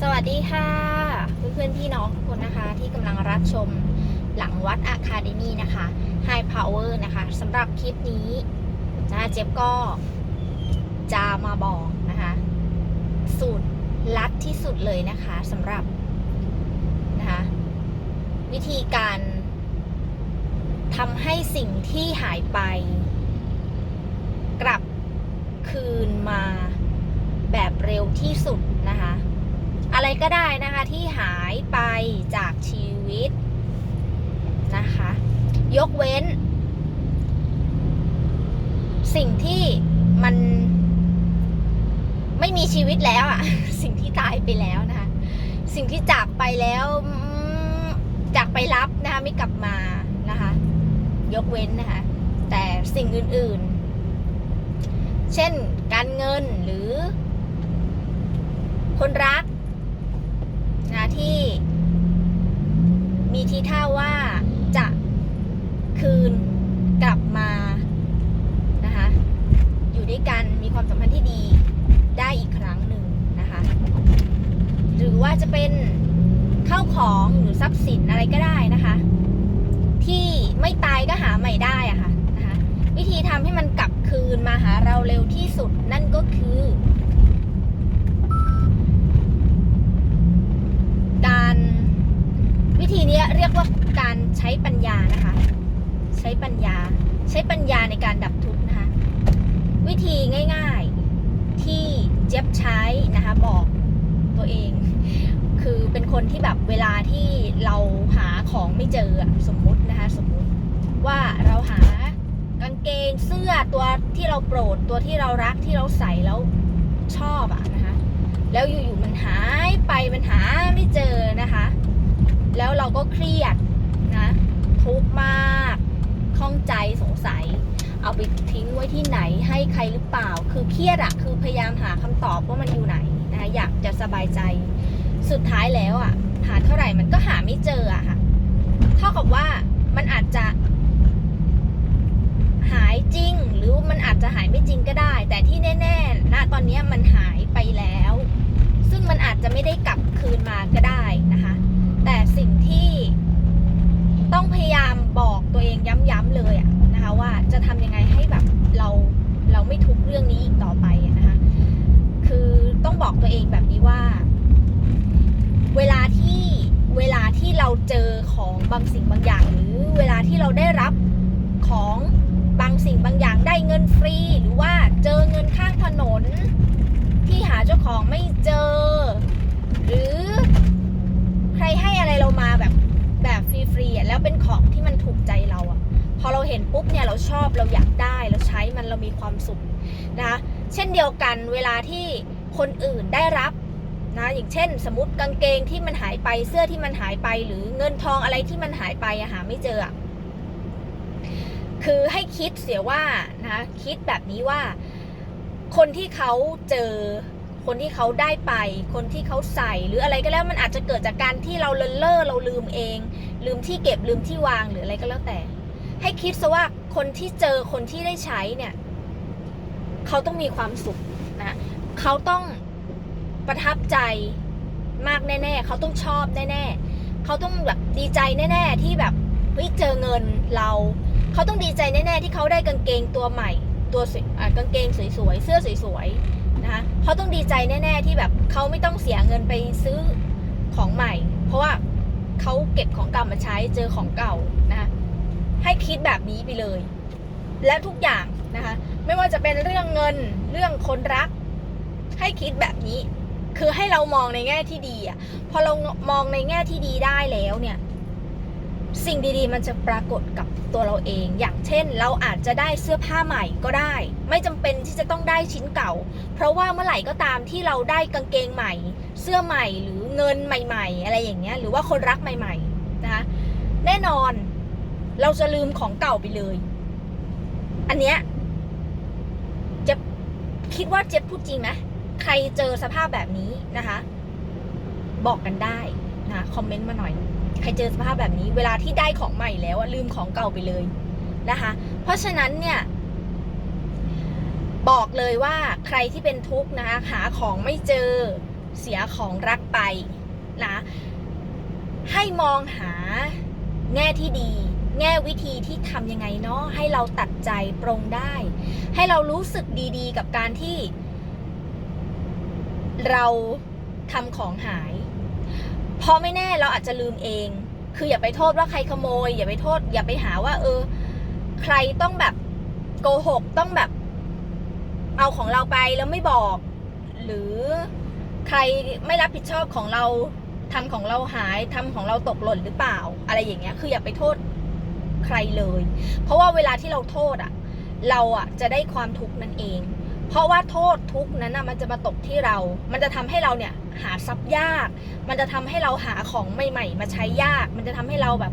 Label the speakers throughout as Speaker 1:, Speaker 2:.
Speaker 1: สวัสดีค่ะเพื่อนๆพี่น้องทุกคนนะคะที่กำลังรับชมหลังวัดอะคาเดมี่นะคะ High Power นะคะสำหรับคลิปนี้นะคะเจ๊บก็จะมาบอกนะคะ สูตรลัดที่สุดเลยนะคะสำหรับนะคะวิธีการทำให้สิ่งที่หายไป กลับคืนมาแบบเร็วที่สุดนะคะ อะไร ก็ได้นะคะที่หายไปจากชีวิตนะคะ ยกเว้น สิ่งที่มันไม่มีชีวิตแล้วอะสิ่งที่ตายไปแล้วนะคะ สิ่งที่จากไปแล้วจากไปรับนะคะไม่กลับมานะคะ ยกเว้นนะคะ แต่สิ่งอื่นๆ เช่นการเงินหรือ คนรักนะที่มีทีท่าว่าจะคืนกลับมานะคะ อยู่ด้วยกันมี ความสัมพันธ์ที่ดีได้อีกครั้งหนึ่งนะคะ หรือว่าจะเป็นข้าวของหรือทรัพย์สินอะไรก็ได้นะคะ ที่ไม่ตายก็หาใหม่ได้อะค่ะนะคะ วิธีทำให้มันกลับคืนมาหาเราเร็วที่สุดนั่นก็คือ การวิธีนี้เรียกว่าการใช้ปัญญานะคะ ใช้ปัญญาใช้ปัญญาในการดับทุกข์นะคะ วิธีง่ายๆที่เจี๊ยบใช้นะคะบอก ตัวเอง คือเป็นคนที่แบบเวลาที่เราหาของไม่เจออะสมมุตินะคะสมมุติว่าเราหากางเกงเสื้อตัวที่เราโปรดตัวที่เรารักที่เราใส่แล้วชอบอะนะคะ แล้วอยู่ๆมันหายไปมันหาไม่เจอนะคะ แล้วเราก็เครียดนะทุกข์มากข้องใจสงสัย เอาไปทิ้งไว้ที่ไหนให้ใครหรือเปล่า คือเครียดอะคือพยายามหาคำตอบว่ามันอยู่ไหน อยากจะสบายใจ สุดท้ายแล้วอะหาเท่าไหร่มันก็หาไม่เจออะค่ะ เท่ากับว่ามันอาจจะ หายจริง หรือมันอาจจะหายไม่จริงก็ได้ แต่ที่แน่ๆณตอนนี้มันหายไปแล้ว ซึ่งมันอาจจะไม่ได้กลับคืนมาก็ได้นะคะ แต่สิ่งที่ต้องพยายามบอกตัวเองย้ำๆเลยอะนะคะ ว่าจะทำยังไงให้แบบเราเราไม่ทุกข์เรื่องนี้อีกต่อไปอะนะคะ คือต้องบอกตัวเองแบบนี้ว่า เวลาที่เวลาที่เราเจอของ บางสิ่งบางอย่าง หรือเวลาที่เราได้รับของบางสิ่งบางอย่างได้เงินฟรี หรือว่าเจอเงินข้างถนน ที่หาเจ้าของไม่เจอ หรือใครให้อะไรเรามาแบบแบบฟรีๆแล้วเป็นของที่มันถูกใจเราอะพอเราเห็นปุ๊บเนี่ยเราชอบเราอยากได้เราใช้มันเรามีความสุขนะคะเช่นเดียวกันเวลาที่คนอื่นได้รับ นะอย่างเช่น สมมติกางเกงที่มันหายไปเสื้อที่มันหายไป หรือเงินทองอะไรที่มันหายไปอะหาไม่เจอคือให้คิดเสียว่านะคิดแบบนี้ว่า คนที่เขาเจอ คนที่เขาได้ไป คนที่เขาใส่หรืออะไรก็แล้วมันอาจจะเกิดจากการที่เราเลินเล่อเราลืมเอง ลืมที่เก็บลืมที่วางหรืออะไรก็แล้วแต่ ให้คิดซะว่าคนที่เจอคนที่ได้ใช้เนี่ย เขาต้องมีความสุขนะเขาต้อง ประทับใจมากแน่ๆ เขาต้องชอบแน่ๆ เขาต้องแบบดีใจแน่ ๆ ที่แบบเฮ้ยเจอเงินเรา เขาต้องดีใจแน่ ๆ ที่เขาได้กางเกงตัวใหม่ ตัวสวยกางเกงสวยๆ เสื้อสวยๆ นะคะเขาต้องดีใจแน่ ๆ ที่แบบเขาไม่ต้องเสียเงินไปซื้อของใหม่ เพราะว่าเขาเก็บของเก่ามาใช้เจอของเก่านะคะให้คิดแบบนี้ไปเลย และทุกอย่างนะคะ ไม่ว่าจะเป็นเรื่องเงินเรื่องคนรัก ให้คิดแบบนี้ คือให้เรามองในแง่ที่ดีอะพอเรามองในแง่ที่ดีได้แล้วเนี่ย สิ่งดีๆ มันจะปรากฏกับตัวเราเอง อย่างเช่น เราอาจจะได้เสื้อผ้าใหม่ก็ได้ ไม่จำเป็นที่จะต้องได้ชิ้นเก่า เพราะว่าเมื่อไหร่ก็ตามที่เราได้กางเกงใหม่ เสื้อใหม่หรือเงินใหม่ ๆ อะไรอย่างเงี้ย หรือว่าคนรักใหม่ ๆ นะคะแน่นอนเราจะลืมของเก่าไปเลย อันเนี้ยจะคิดว่าเจ็บพูดจริงไหม ใครเจอสภาพแบบนี้นะคะ บอกกันได้นะคอมเมนต์มาหน่อย ใครเจอสภาพแบบนี้ เวลาที่ได้ของใหม่แล้วลืมของเก่าไปเลยนะคะ เพราะฉะนั้นเนี่ย บอกเลยว่าใครที่เป็นทุกข์นะคะหาของไม่เจอเสียของรักไปนะให้มองหาแง่ที่ดี แง่วิธีที่ทำยังไงเนาะให้เราตัดใจปรงได้ ให้เรารู้สึกดีๆ กับการที่ เราทำของหายเพราะไม่แน่เราอาจจะลืมเอง คืออย่าไปโทษว่าใครขโมย อย่าไปโทษ อย่าไปหาว่า เออ ใครต้องแบบโกหกต้องแบบ เอาของเราไปแล้วไม่บอก หรือใครไม่รับผิดชอบของเราทำของเราหายทำของเราตกหล่นหรือเปล่า อะไรอย่างเงี้ย คืออย่าไปโทษใครเลย เพราะว่าเวลาที่เราโทษอะ เราอะจะได้ความทุกข์นั่นเอง เพราะว่าโทษทุกนั้นน่ะมันจะมาตกที่เรา มันจะทำให้เราเนี่ยหาทรัพย์ยาก มันจะทำให้เราหาของใหม่ ๆ มาใช้ยาก มันจะทำให้เราแบบ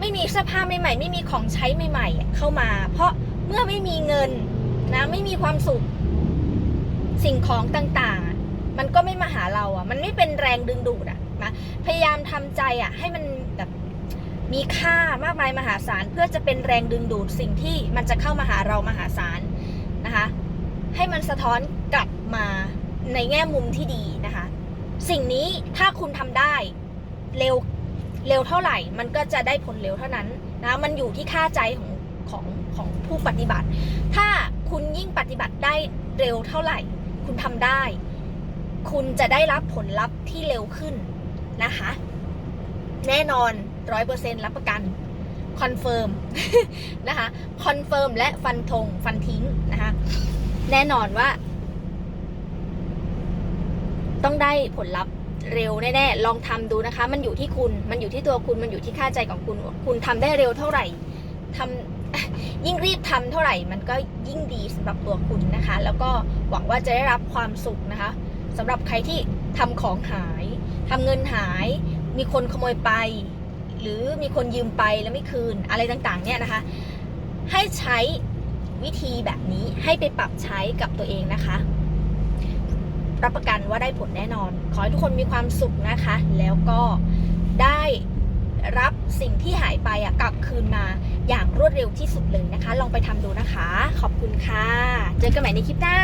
Speaker 1: ไม่มีเสื้อผ้าใหม่ ๆ ไม่มีของใช้ใหม่ ๆ เข้ามา เพราะเมื่อไม่มีเงินนะไม่มีความสุขสิ่งของต่างๆ มันก็ไม่มาหาเราอะ มันไม่เป็นแรงดึงดูดอะนะพยายามทำใจอะ ให้มันแบบมีค่ามากมายมหาศาลเพื่อจะเป็นแรงดึงดูดสิ่งที่มันจะเข้ามาหาเรามหาศาล ให้มันสะท้อนกลับมาในแง่มุมที่ดีนะคะ สิ่งนี้ถ้าคุณทำได้เร็วเร็วเท่าไหร่ มันก็จะได้ผลเร็วเท่านั้นนะมันอยู่ที่ค่าใจของของของผู้ปฏิบัติ ถ้าคุณยิ่งปฏิบัติได้เร็วเท่าไหร่ คุณทำได้ คุณจะได้รับผลลัพธ์ที่เร็วขึ้นนะคะ แน่นอนร้อยเปอร์เซ็นรับประกันคอนเฟิร์มนะคะคอนเฟิร์มและฟันธงฟันทิ้งนะคะ แน่นอนว่า ต้องได้ผลลัพธ์เร็วแน่ๆลองทำดูนะคะ มันอยู่ที่คุณ มันอยู่ที่ตัวคุณ มันอยู่ที่ค่าใจของคุณ คุณทำได้เร็วเท่าไหร่ทำยิ่งรีบทำเท่าไหร่ มันก็ยิ่งดีสำหรับตัวคุณนะคะ แล้วก็หวังว่าจะได้รับความสุขนะคะสำหรับใครที่ทำของหายทำเงินหาย มีคนขโมยไป หรือมีคนยืมไปแล้วไม่คืนอะไรต่างๆ เนี่ยนะคะ ให้ใช้ วิธีแบบนี้ให้ไปปรับใช้กับตัวเองนะคะ รับประกันว่าได้ผลแน่นอน ขอให้ทุกคนมีความสุขนะคะ แล้วก็ได้รับสิ่งที่หายไปอะกลับคืนมาอย่างรวดเร็วที่สุดเลยนะคะ ลองไปทำดูนะคะ ขอบคุณค่ะ เจอกันใหม่ในคลิปหน้า